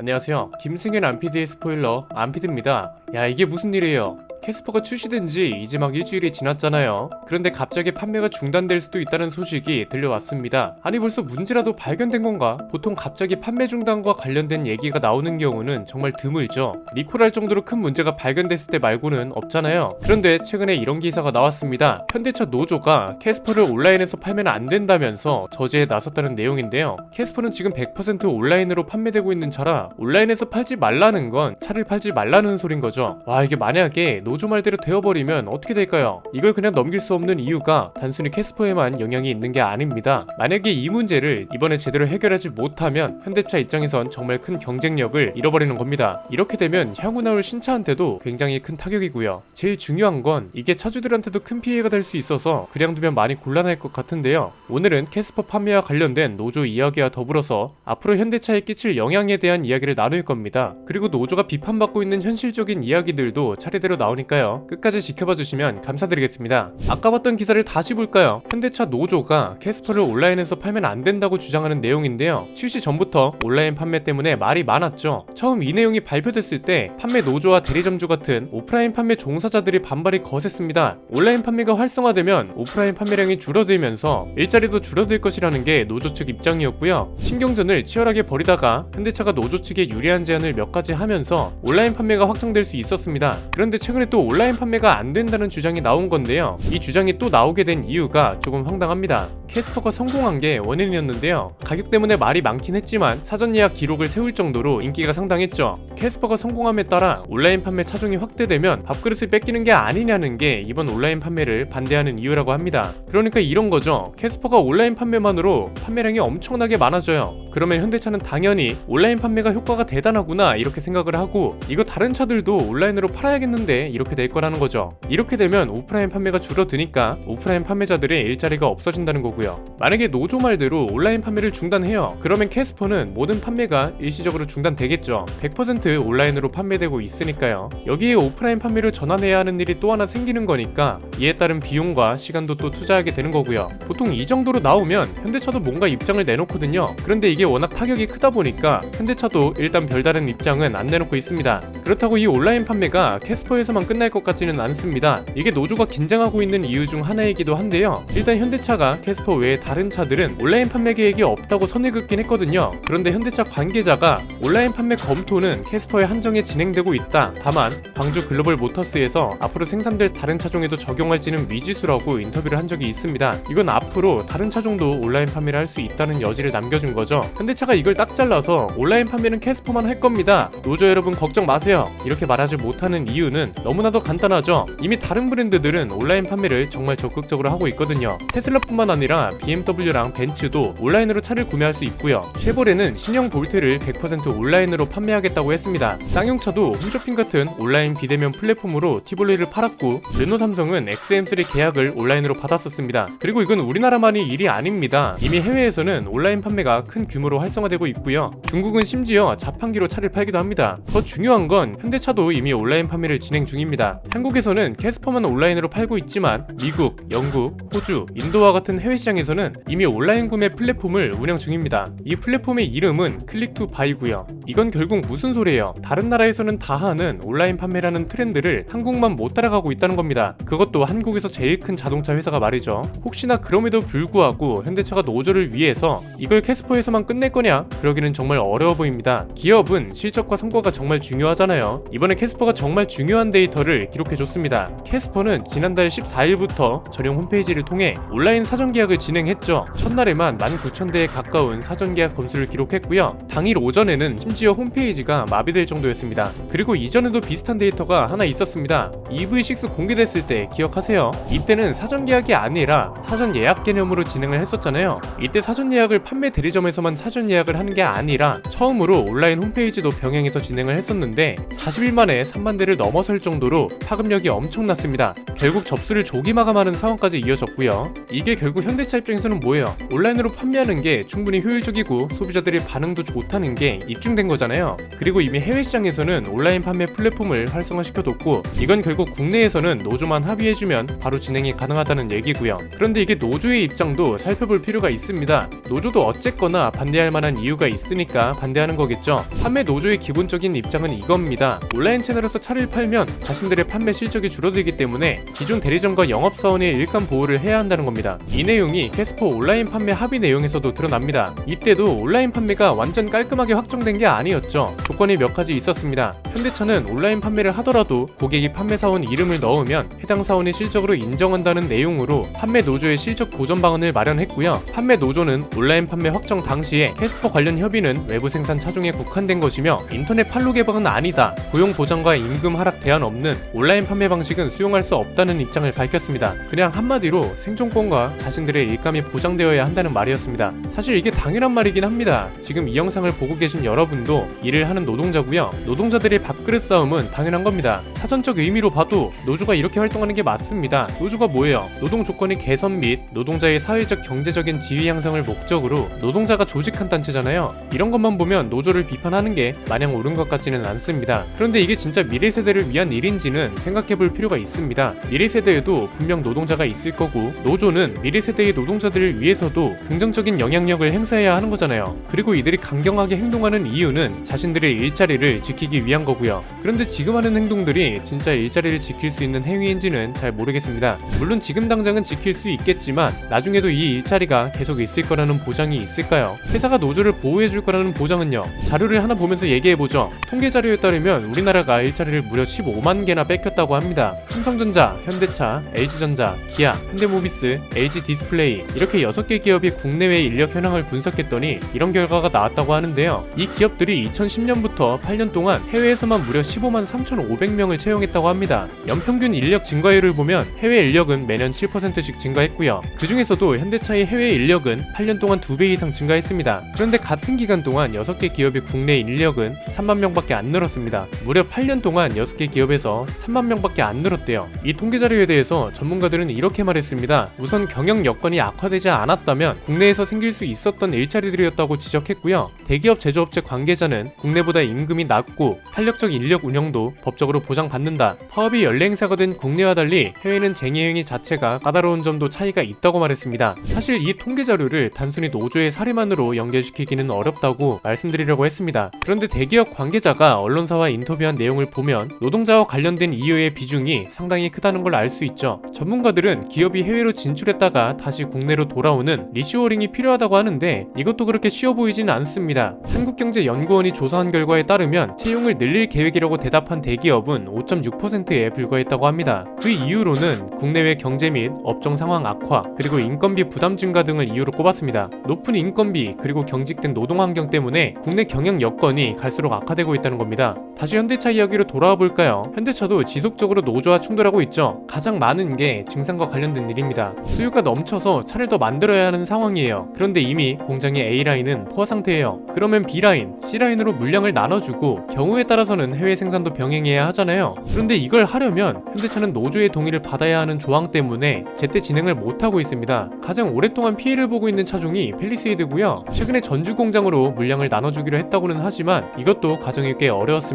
안녕하세요. 김승현 안피디의 스포일러 안피디입니다. 야 이게 무슨 일이에요? 캐스퍼가 출시된 지 이제 막 일주일이 지났잖아요. 그런데 갑자기 판매가 중단될 수도 있다는 소식이 들려왔습니다. 아니 벌써 문제라도 발견된 건가? 보통 갑자기 판매 중단과 관련된 얘기가 나오는 경우는 정말 드물죠. 리콜할 정도로 큰 문제가 발견됐을 때 말고는 없잖아요. 그런데 최근에 이런 기사가 나왔습니다. 현대차 노조가 캐스퍼를 온라인에서 팔면 안 된다면서 저지에 나섰다는 내용인데요. 캐스퍼는 지금 100% 온라인으로 판매되고 있는 차라 온라인에서 팔지 말라는 건 차를 팔지 말라는 소린 거죠. 와 이게 만약에 노조 말대로 되어버리면 어떻게 될까요? 이걸 그냥 넘길 수 없는 이유가 단순히 캐스퍼에만 영향이 있는 게 아닙니다. 만약에 이 문제를 이번에 제대로 해결하지 못하면 현대차 입장에선 정말 큰 경쟁력을 잃어버리는 겁니다. 이렇게 되면 향후 나올 신차한테도 굉장히 큰 타격이고요. 제일 중요한 건 이게 차주들한테도 큰 피해가 될 수 있어서 그냥 두면 많이 곤란할 것 같은데요. 오늘은 캐스퍼 판매와 관련된 노조 이야기와 더불어서 앞으로 현대차에 끼칠 영향에 대한 이야기를 나눌 겁니다. 그리고 노조가 비판받고 있는 현실적인 이야기들도 차례대로 나오니 까요. 끝까지 지켜봐 주시면 감사드리겠습니다. 아까 봤던 기사를 다시 볼까요? 현대차 노조가 캐스퍼를 온라인에서 팔면 안 된다고 주장하는 내용인데요. 출시 전부터 온라인 판매 때문에 말이 많았죠. 처음 이 내용이 발표됐을 때 판매 노조와 대리점주 같은 오프라인 판매 종사자들이 반발이 거셌습니다. 온라인 판매가 활성화되면 오프라인 판매량이 줄어들면서 일자리도 줄어들 것이라는 게 노조 측 입장이었고요. 신경전을 치열하게 벌이다가 현대차가 노조 측에 유리한 제안을 몇 가지 하면서 온라인 판매가 확정될 수 있었습니다. 그런데 최근에 또 온라인 판매가 안 된다는 주장이 나온 건데요. 이 주장이 또 나오게 된 이유가 조금 황당합니다. 캐스퍼가 성공한 게 원인이었는데요. 가격 때문에 말이 많긴 했지만 사전 예약 기록을 세울 정도로 인기가 상당했죠. 캐스퍼가 성공함에 따라 온라인 판매 차종이 확대되면 밥그릇을 뺏기는 게 아니냐는 게 이번 온라인 판매를 반대하는 이유라고 합니다. 그러니까 이런 거죠. 캐스퍼가 온라인 판매만으로 판매량이 엄청나게 많아져요. 그러면 현대차는 당연히 온라인 판매가 효과가 대단하구나 이렇게 생각을 하고 이거 다른 차들도 온라인으로 팔아야겠는데 이렇게 될 거라는 거죠. 이렇게 되면 오프라인 판매가 줄어드니까 오프라인 판매자들의 일자리가 없어진다는 거고요. 만약에 노조 말대로 온라인 판매를 중단해요. 그러면 캐스퍼는 모든 판매가 일시적으로 중단되겠죠. 100% 온라인으로 판매되고 있으니까요. 여기에 오프라인 판매를 전환해야 하는 일이 또 하나 생기는 거니까 이에 따른 비용과 시간도 또 투자하게 되는 거고요. 보통 이 정도로 나오면 현대차도 뭔가 입장을 내놓거든요. 그런데 이게 워낙 타격이 크다 보니까 현대차도 일단 별다른 입장은 안 내놓고 있습니다. 그렇다고 이 온라인 판매가 캐스퍼에서만 끝날 것 같지는 않습니다. 이게 노조가 긴장하고 있는 이유 중 하나이기도 한데요. 일단 현대차가 캐스퍼 외에 다른 차들은 온라인 판매 계획이 없다고 선을 긋긴 했거든요. 그런데 현대차 관계자가 온라인 판매 검토는 캐스퍼에 한정해 진행되고 있다. 다만 광주 글로벌 모터스에서 앞으로 생산될 다른 차종에도 적용할지는 미지수라고 인터뷰를 한 적이 있습니다. 이건 앞으로 다른 차종도 온라인 판매를 할 수 있다는 여지를 남겨준 거죠. 현대차가 이걸 딱 잘라서 온라인 판매는 캐스퍼만 할 겁니다. 노조 여러분 걱정 마세요. 이렇게 말하지 못하는 이유는 너무나도 간단하죠. 이미 다른 브랜드들은 온라인 판매를 정말 적극적으로 하고 있거든요. 테슬라뿐만 아니라 BMW랑 벤츠도 온라인으로 차를 구매할 수 있고요. 쉐보레는 신형 볼트를 100% 온라인으로 판매하겠다고 했습니다. 쌍용차도 홈쇼핑 같은 온라인 비대면 플랫폼으로 티볼리를 팔았고 르노 삼성은 XM3 계약을 온라인으로 받았었습니다. 그리고 이건 우리나라만이 일이 아닙니다. 이미 해외에서는 온라인 판매가 큰 규모로 활성화되고 있고요. 중국은 심지어 자판기로 차를 팔기도 합니다. 더 중요한 건 현대차도 이미 온라인 판매를 진행 중입니다. 한국에서는 캐스퍼만 온라인으로 팔고 있지만 미국, 영국, 호주, 인도와 같은 해외 시장에서는 이미 온라인 구매 플랫폼을 운영 중입니다. 이 플랫폼의 이름은 클릭 투 바이고요. 이건 결국 무슨 소리예요? 다른 나라에서는 다 하는 온라인 판매라는 트렌드를 한국만 못 따라가고 있다는 겁니다. 그것도 한국에서 제일 큰 자동차 회사가 말이죠. 혹시나 그럼에도 불구하고 현대차가 노조를 위해서 이걸 캐스퍼에서만 끝낼 거냐? 그러기는 정말 어려워 보입니다. 기업은 실적과 성과가 정말 중요하잖아요. 이번에 캐스퍼가 정말 중요한 데이터를 기록해줬습니다. 캐스퍼는 지난달 14일부터 전용 홈페이지를 통해 온라인 사전 계약을 진행했죠. 첫날에만 19,000대에 가까운 사전 계약 건수를 기록했고요. 당일 오전에는 심지어 홈페이지가 마비될 정도였습니다. 그리고 이전에도 비슷한 데이터가 하나 있었습니다. EV6 공개됐을 때 기억하세요? 이때는 사전 계약이 아니라 사전 예약 개념으로 진행을 했었잖아요. 이때 사전 예약을 판매 대리점에서만 사전 예약을 하는 게 아니라 처음으로 온라인 홈페이지도 병행해서 진행을 했었는데 40일 만에 3만 대를 넘어설 정도로 파급력이 엄청났습니다. 결국 접수를 조기 마감하는 상황까지 이어졌고요. 이게 결국 현대차 입장에서는 뭐예요? 온라인으로 판매하는 게 충분히 효율적이고 소비자들의 반응도 좋다는 게 입증된 거잖아요. 그리고 이미 해외 시장에서는 온라인 판매 플랫폼을 활성화시켜뒀고 이건 결국 국내에서는 노조만 합의해주면 바로 진행이 가능하다는 얘기고요. 그런데 이게 노조의 입장도 살펴볼 필요가 있습니다. 노조도 어쨌거나 반대할 만한 이유가 있으니까 반대하는 거겠죠. 판매 노조의 기본적인 입장은 이겁니다. 온라인 채널에서 차를 팔면 자신들의 판매 실적이 줄어들기 때문에 기존 대리점과 영업사원의 일감 보호를 해야 한다는 겁니다. 이 내용이 캐스퍼 온라인 판매 합의 내용에서도 드러납니다. 이때도 온라인 판매가 완전 깔끔하게 확정된 게 아니었죠. 조건이 몇 가지 있었습니다. 현대차는 온라인 판매를 하더라도 고객이 판매 사원 이름을 넣으면 해당 사원이 실적으로 인정한다는 내용으로 판매 노조의 실적 보전 방안을 마련했고요. 판매 노조는 온라인 판매 확정 당시에 캐스퍼 관련 협의는 외부 생산 차종에 국한된 것이며 인터넷 판로 개방은 아니다. 고용 보장과 임금 하락 대안 없는 온라인 판매 방식은 수용할 수 없다는 입장을 밝혔습니다. 그냥 한마디로 생존권과 자신들의 일감이 보장되어야 한다는 말이었습니다. 사실 이게 당연한 말이긴 합니다. 지금 이 영상을 보고 계신 여러분도 일을 하는 노동자고요. 노동자들의 밥그릇 싸움은 당연한 겁니다. 사전적 의미로 봐도 노조가 이렇게 활동하는 게 맞습니다. 노조가 뭐예요? 노동 조건의 개선 및 노동자의 사회적 경제적인 지위 향상을 목적으로 노동자가 조직한 단체잖아요. 이런 것만 보면 노조를 비판하는 게 마냥 옳은 것 같지는 않 습니다. 그런데 이게 진짜 미래 세대를 위한 일인지는 생각해 볼 필요가 있습니다. 미래 세대에도 분명 노동자가 있을 거고 노조는 미래 세대의 노동자들을 위해서도 긍정적인 영향력을 행사해야 하는 거잖아요. 그리고 이들이 강경하게 행동하는 이유는 자신들의 일자리를 지키기 위한 거고요. 그런데 지금 하는 행동들이 진짜 일자리를 지킬 수 있는 행위인지는 잘 모르겠습니다. 물론 지금 당장은 지킬 수 있겠지만 나중에도 이 일자리가 계속 있을 거라는 보장이 있을까요? 회사가 노조를 보호해 줄 거라는 보장은요. 자료를 하나 보면서 얘기해 보죠. 통계 자료에 따르면 우리나라가 일자리를 무려 15만 개나 뺏겼다고 합니다. 삼성전자, 현대차, LG전자, 기아, 현대모비스, LG 디스플레이 이렇게 6개 기업이 국내외 인력 현황을 분석했더니 이런 결과가 나왔다고 하는데요. 이 기업들이 2010년부터 8년 동안 해외에서만 무려 15만 3,500명을 채용했다고 합니다. 연평균 인력 증가율을 보면 해외 인력은 매년 7%씩 증가했고요. 그 중에서도 현대차의 해외 인력은 8년 동안 2배 이상 증가했습니다. 그런데 같은 기간 동안 6개 기업의 국내 인력은 3만 명밖에 안 늘었습니다. 무려 8년 동안 6개 기업에서 3만 명밖에 안 늘었대요. 이 통계 자료에 대해서 전문가들은 이렇게 말했습니다. 우선 경영 여건이 악화되지 않았다면 국내에서 생길 수 있었던 일자리들이었다고 지적했고요. 대기업 제조업체 관계자는 국내보다 임금이 낮고 탄력적 인력 운영도 법적으로 보장받는다. 파업이 연례 행사가 된 국내와 달리 해외는 쟁의 행위 자체가 까다로운 점도 차이가 있다고 말했습니다. 사실 이 통계 자료를 단순히 노조의 사례만으로 연결시키기는 어렵다고 말씀드리려고 했습니다. 그런데 대기업 관계자가 언론사와 인터뷰한 내용을 보면 노동자와 관련된 이유의 비중이 상당히 크다는 걸 알 수 있죠. 전문가들은 기업이 해외로 진출했다가 다시 국내로 돌아오는 리쇼어링이 필요하다고 하는데 이것도 그렇게 쉬워 보이지는 않습니다. 한국경제연구원이 조사한 결과에 따르면 채용을 늘릴 계획이라고 대답한 대기업은 5.6%에 불과했다고 합니다. 그 이유로는 국내외 경제 및 업종 상황 악화 그리고 인건비 부담 증가 등을 이유로 꼽았습니다. 높은 인건비 그리고 경직된 노동 환경 때문에 국내 경영 여건이 갈수록 악화되고 있다는 겁니다. 다시 현대차 이야기로 돌아와 볼까요? 현대차도 지속적으로 노조와 충돌하고 있죠. 가장 많은 게 증상과 관련된 일입니다. 수요가 넘쳐서 차를 더 만들어야 하는 상황이에요. 그런데 이미 공장의 A라인은 포화 상태예요. 그러면 B라인, C라인으로 물량을 나눠주고 경우에 따라서는 해외 생산도 병행해야 하잖아요. 그런데 이걸 하려면 현대차는 노조의 동의를 받아야 하는 조항 때문에 제때 진행을 못하고 있습니다. 가장 오랫동안 피해를 보고 있는 차종이 펠리세이드고요. 최근에 전주 공장으로 물량을 나눠주기로 했다고는 하지만 이것도 과정이 꽤 어려웠습니다.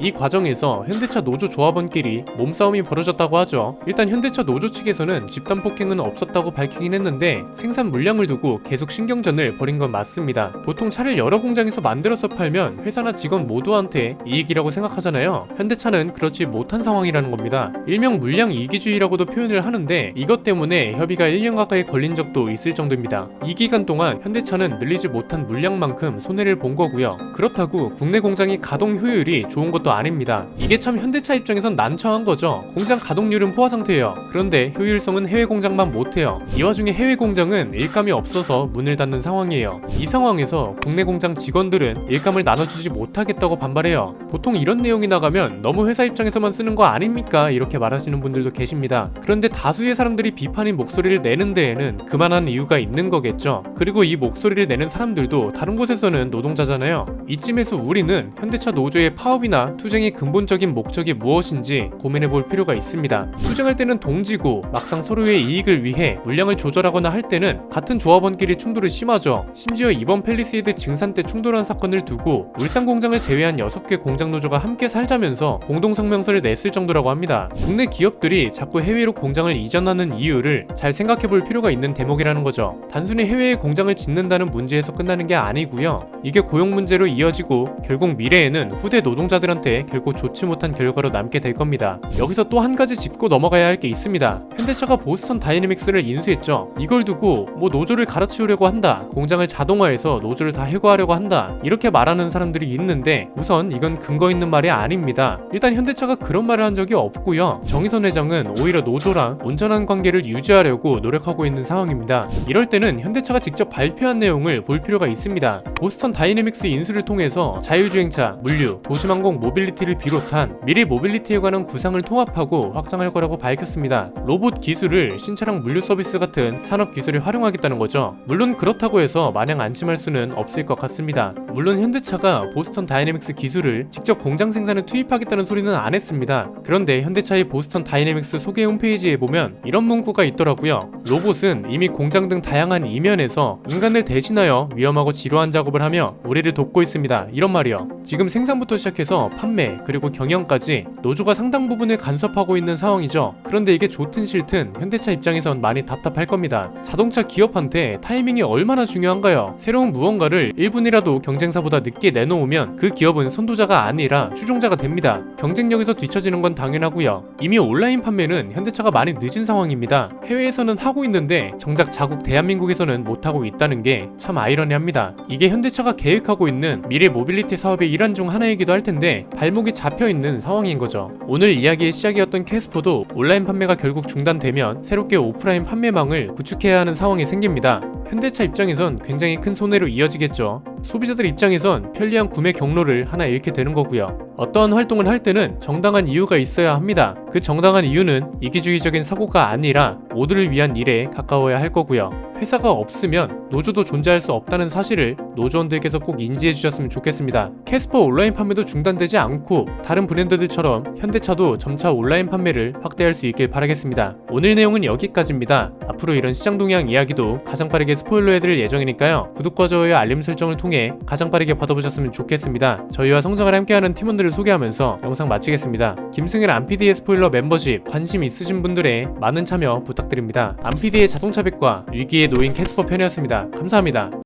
이 과정에서 현대차 노조 조합원끼리 몸싸움이 벌어졌다고 하죠. 일단 현대차 노조 측에서는 집단 폭행은 없었다고 밝히긴 했는데 생산 물량을 두고 계속 신경전을 벌인 건 맞습니다. 보통 차를 여러 공장에서 만들어서 팔면 회사나 직원 모두한테 이익이라고 생각하잖아요. 현대차는 그렇지 못한 상황이라는 겁니다. 일명 물량 이기주의라고도 표현을 하는데 이것 때문에 협의가 1년 가까이 걸린 적도 있을 정도입니다. 이 기간 동안 현대차는 늘리지 못한 물량만큼 손해를 본 거고요. 그렇다고 국내 공장이 가동 효율이 좋은 것도 아닙니다. 이게 참 현대차 입장에선 난처한 거죠. 공장 가동률은 포화 상태예요. 그런데 효율성은 해외 공장만 못해요. 이 와중에 해외 공장은 일감이 없어서 문을 닫는 상황이에요. 이 상황에서 국내 공장 직원들은 일감을 나눠주지 못하겠다고 반발해요. 보통 이런 내용이 나가면 너무 회사 입장에서만 쓰는 거 아닙니까? 이렇게 말하시는 분들도 계십니다. 그런데 다수의 사람들이 비판인 목소리를 내는 데에는 그만한 이유가 있는 거겠죠. 그리고 이 목소리를 내는 사람들도 다른 곳에서는 노동자잖아요. 이쯤에서 우리는 현대차 노조의 파업 사업이나 투쟁의 근본적인 목적이 무엇인지 고민해 볼 필요가 있습니다. 투쟁할 때는 동지고 막상 서로의 이익을 위해 물량을 조절하거나 할 때는 같은 조합원끼리 충돌이 심하죠. 심지어 이번 펠리세이드 증산 때 충돌한 사건을 두고 울산 공장을 제외한 6개 공장 노조가 함께 살자면서 공동 성명서를 냈을 정도라고 합니다. 국내 기업들이 자꾸 해외로 공장을 이전하는 이유를 잘 생각해 볼 필요가 있는 대목이라는 거죠. 단순히 해외에 공장을 짓는다는 문제에서 끝나는 게 아니고요. 이게 고용 문제로 이어지고 결국 미래에는 후대 노동 노동자들한테 결코 좋지 못한 결과로 남게 될 겁니다. 여기서 또 한 가지 짚고 넘어가야 할 게 있습니다. 현대차가 보스턴 다이내믹스를 인수했죠. 이걸 두고 뭐 노조를 갈아치우려고 한다. 공장을 자동화해서 노조를 다 해고하려고 한다. 이렇게 말하는 사람들이 있는데 우선 이건 근거 있는 말이 아닙니다. 일단 현대차가 그런 말을 한 적이 없고요. 정의선 회장은 오히려 노조랑 온전한 관계를 유지하려고 노력하고 있는 상황입니다. 이럴 때는 현대차가 직접 발표한 내용을 볼 필요가 있습니다. 보스턴 다이내믹스 인수를 통해서 자율주행차, 물류, 도심 2030 모빌리티를 비롯한 미래 모빌리티에 관한 구상을 통합하고 확장할 거라고 밝혔습니다. 로봇 기술을 신차량 물류 서비스 같은 산업 기술에 활용하겠다는 거죠. 물론 그렇다고 해서 마냥 안심할 수는 없을 것 같습니다. 물론 현대차가 보스턴 다이내믹스 기술을 직접 공장 생산에 투입하겠다는 소리는 안 했습니다. 그런데 현대차의 보스턴 다이내믹스 소개 홈페이지에 보면 이런 문구가 있더라고요. 로봇은 이미 공장 등 다양한 이면에서 인간을 대신하여 위험하고 지루한 작업을 하며 우리를 돕고 있습니다. 이런 말이요. 지금 생산부터 시작해 서 판매 그리고 경영까지 노조가 상당 부분을 간섭하고 있는 상황이죠. 그런데 이게 좋든 싫든 현대차 입장에선 많이 답답할 겁니다. 자동차 기업한테 타이밍이 얼마나 중요한가요? 새로운 무언가를 1분이라도 경쟁사보다 늦게 내놓으면 그 기업은 선도자가 아니라 추종자가 됩니다. 경쟁력에서 뒤처지는 건 당연하고요. 이미 온라인 판매는 현대차가 많이 늦은 상황입니다. 해외에서는 하고 있는데 정작 자국 대한민국에서는 못하고 있다는 게 참 아이러니합니다. 이게 현대차가 계획하고 있는 미래 모빌리티 사업의 일환 중 하나이기도 할 텐데 발목이 잡혀 있는 상황인 거죠. 오늘 이야기의 시작이었던 캐스퍼도 온라인 판매가 결국 중단되면 새롭게 오프라인 판매망을 구축해야 하는 상황이 생깁니다. 현대차 입장에선 굉장히 큰 손해로 이어지겠죠. 소비자들 입장에선 편리한 구매 경로를 하나 잃게 되는 거고요. 어떠한 활동을 할 때는 정당한 이유가 있어야 합니다. 그 정당한 이유는 이기주의적인 사고가 아니라 모두를 위한 일에 가까워야 할 거고요. 회사가 없으면 노조도 존재할 수 없다는 사실을 노조원들께서 꼭 인지해 주셨으면 좋겠습니다. 캐스퍼 온라인 판매도 중단되지 않고 다른 브랜드들처럼 현대차도 점차 온라인 판매를 확대할 수 있길 바라겠습니다. 오늘 내용은 여기까지입니다. 앞으로 이런 시장 동향 이야기도 가장 빠르게 스포일러 해드릴 예정이니까요. 구독과 좋아요 알림 설정을 통해 가장 빠르게 받아보셨으면 좋겠습니다. 저희와 성장을 함께하는 팀원들을 소개하면서 영상 마치겠습니다. 김승일 안피디의 스포일러 멤버십 관심 있으신 분들의 많은 참여 부탁드립니다. 안피디의 자동차 백과 위기에 놓인 캐스퍼 편이었습니다. 감사합니다.